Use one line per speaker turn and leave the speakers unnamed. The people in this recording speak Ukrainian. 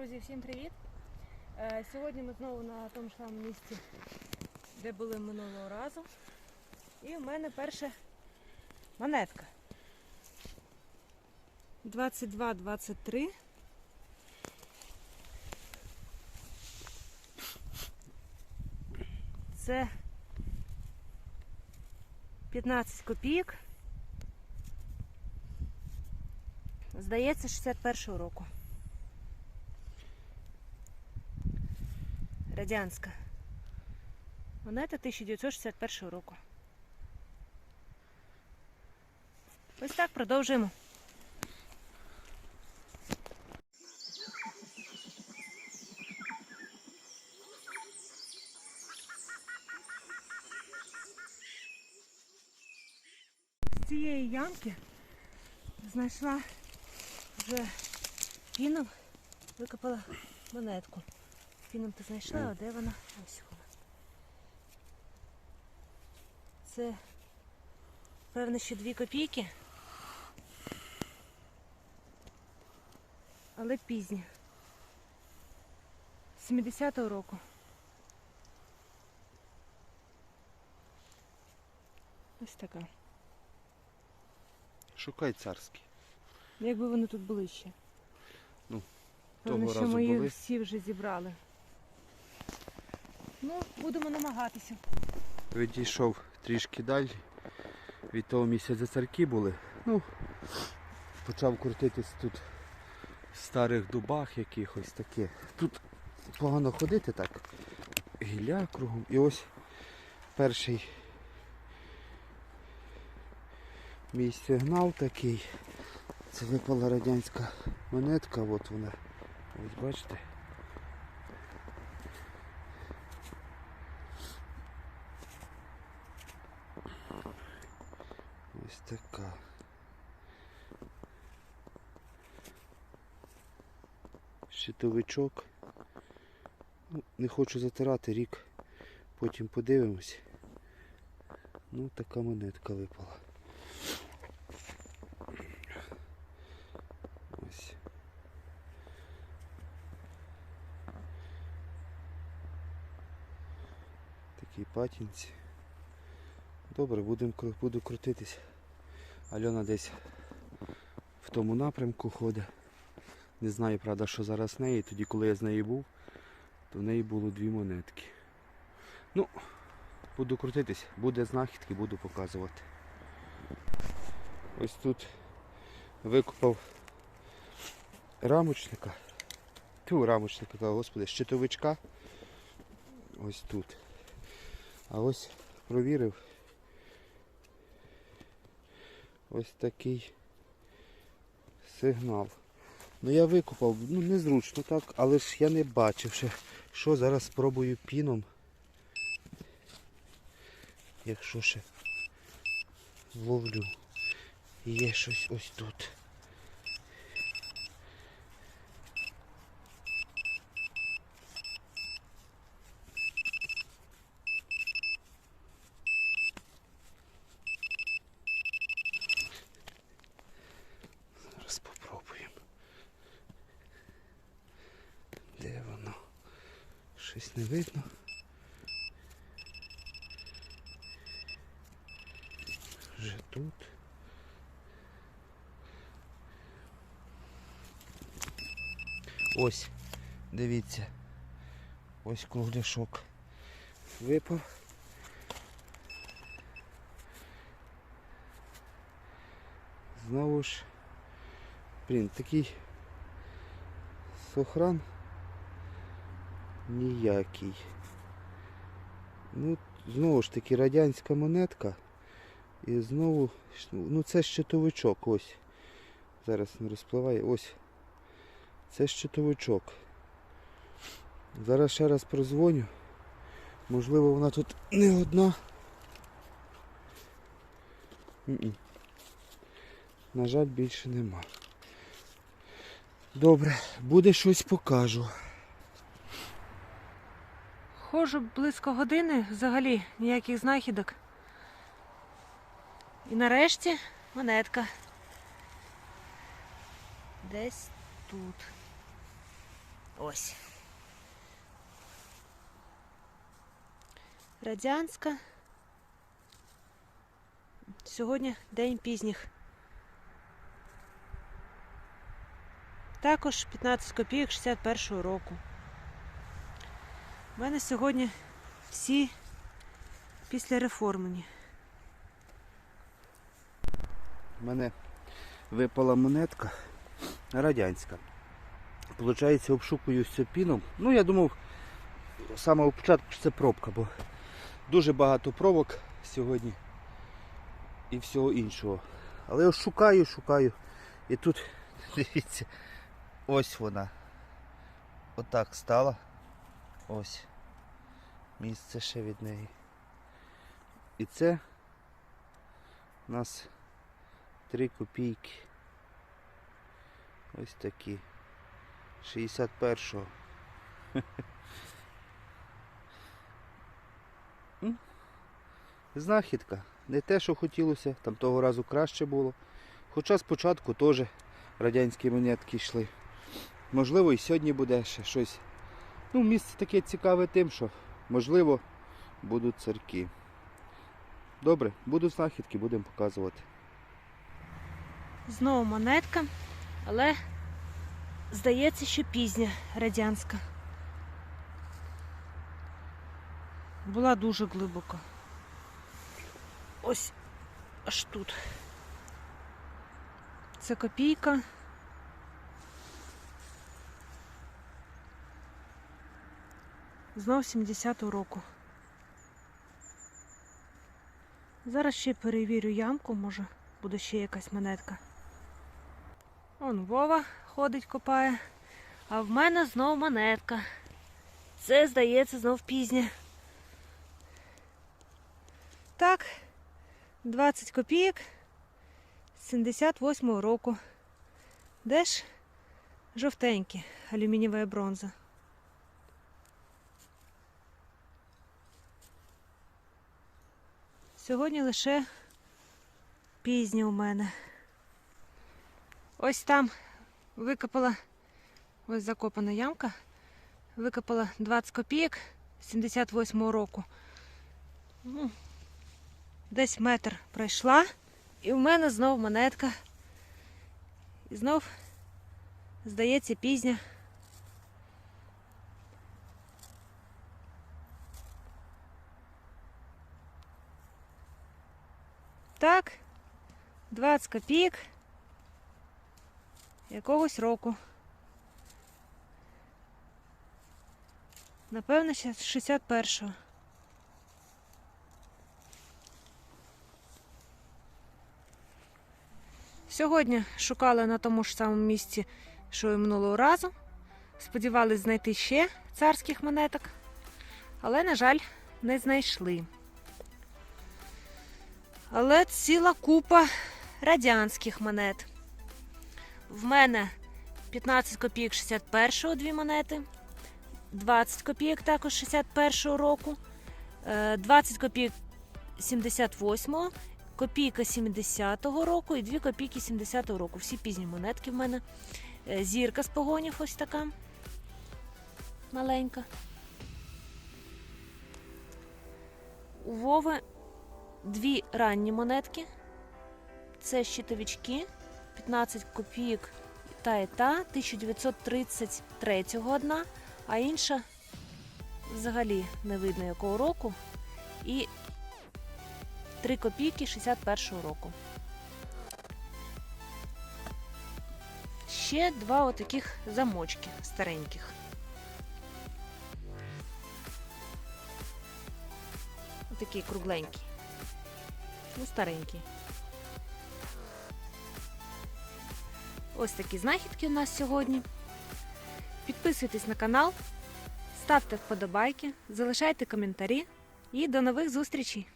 Друзі, всім привіт! Е, Сьогодні ми знову на тому ж самому місці, де були минулого разу. І в мене перша монетка. 22-23. Це 15 копійок. Здається, 61-го року. Радянська. Монета 1961 року. Ось так продовжуємо. З цієї ямки знайшла вже піном, викопала монетку. Піном ти знайшла, а де вона? Ось вона. Це, певно, ще дві копійки. Але пізні. 70-го року. Ось така.
Шукай царський.
Якби вони тут були ще.
Ну,
Певно,
того
що
разу
ми їх
були.
всі вже зібрали. Ну, будемо намагатися.
Відійшов трішки далі. Від того місця, де царки були. Ну, почав крутитись тут в старих дубах якихось таке. Тут погано ходити так. Гілля кругом. І ось перший мій сигнал такий. Це випала радянська монетка, от вона. Ось бачите. Ось така. Щитовичок. Не хочу затирати рік. Потім подивимось. Ну, така монетка випала. Ось. Такі патінці. Добре, будем, буду крутитись. Альона десь в тому напрямку ходить. Не знаю, правда, що зараз в неї. Тоді, коли я з нею був, то в неї було дві монетки. Ну, буду крутитись, буде знахідки, буду показувати. Ось тут викопав рамочника. Ту рамочника, господи, щитовичка. Ось тут. А ось провірив. Ось такий сигнал. Ну я викопав, ну незручно так, але ж я не бачив ще. Що зараз спробую піном. Якщо ще ловлю. Є щось ось тут. Зараз попробуємо. Де воно? Щось не видно. Вже тут. Ось, дивіться. Ось кругляшок. Випав. Знову ж. Блін, такий сохран ніякий. Ну, знову ж таки радянська монетка. І знову, ну це щитовичок, ось. Зараз не розпливає, ось. Це щитовичок. Зараз ще раз прозвоню. Можливо вона тут не одна. М-м. На жаль, більше нема. Добре, буде щось покажу.
Ходжу близько години, взагалі ніяких знахідок. І нарешті монетка. Десь тут. Ось. Радянська. Сьогодні день пізніх. Також 15 копійок 61-го року. У мене сьогодні всі після реформені.
У мене випала монетка радянська. Получається, обшукую з піном. Ну, я думав, самого початку це пробка, бо дуже багато пробок сьогодні і всього іншого. Але я шукаю, шукаю. І тут, дивіться, ось вона. Отак стала. Ось. Місце ще від неї. І це у нас 3 копійки. Ось такі. 61-го. Знахідка. Не те, що хотілося, там того разу краще було. Хоча спочатку теж радянські монетки йшли. Можливо, і сьогодні буде ще щось. Ну, місце таке цікаве тим, що можливо будуть церкви. Добре, будуть знахідки, будемо показувати.
Знову монетка, але здається, що пізня радянська. Була дуже глибоко. Ось аж тут. Це копійка. Знов 70-го року. Зараз ще перевірю ямку, може буде ще якась монетка. Он Вова ходить, копає. А в мене знов монетка. Це, здається, знов пізня. Так, 20 копійок 78-го року. Де ж жовтенькі, алюмінієва бронза. Сьогодні лише пізня у мене. Ось там викопала, ось закопана ямка, викопала 20 копійок 78-го року. Ну, десь метр пройшла, і в мене знов монетка. І знов, здається, пізня. Так, 20 копійок якогось року. Напевно, ще з 61-го. Сьогодні шукала на тому ж самому місці, що і минулого разу. Сподівались знайти ще царських монеток, але, на жаль, не знайшли. Але ціла купа радянських монет. В мене 15 копійок 61-го дві монети, 20 копійок також 61-го року, е, 20 копійок 78-го, копійка 70-го року і 2 копійки 70-го року. Всі пізні монетки в мене. Е, Зірка з погонів ось така. Маленька. У Вови дві ранні монетки. Це щитовички. 15 копійок та і та, 1933 одна, а інша взагалі не видно якого року. І 3 копійки 61 року. Ще два отаких замочки стареньких. Отакий кругленький. Ну, старенький. Ось такі знахідки у нас сьогодні. Підписуйтесь на канал, ставте вподобайки, залишайте коментарі і до нових зустрічей!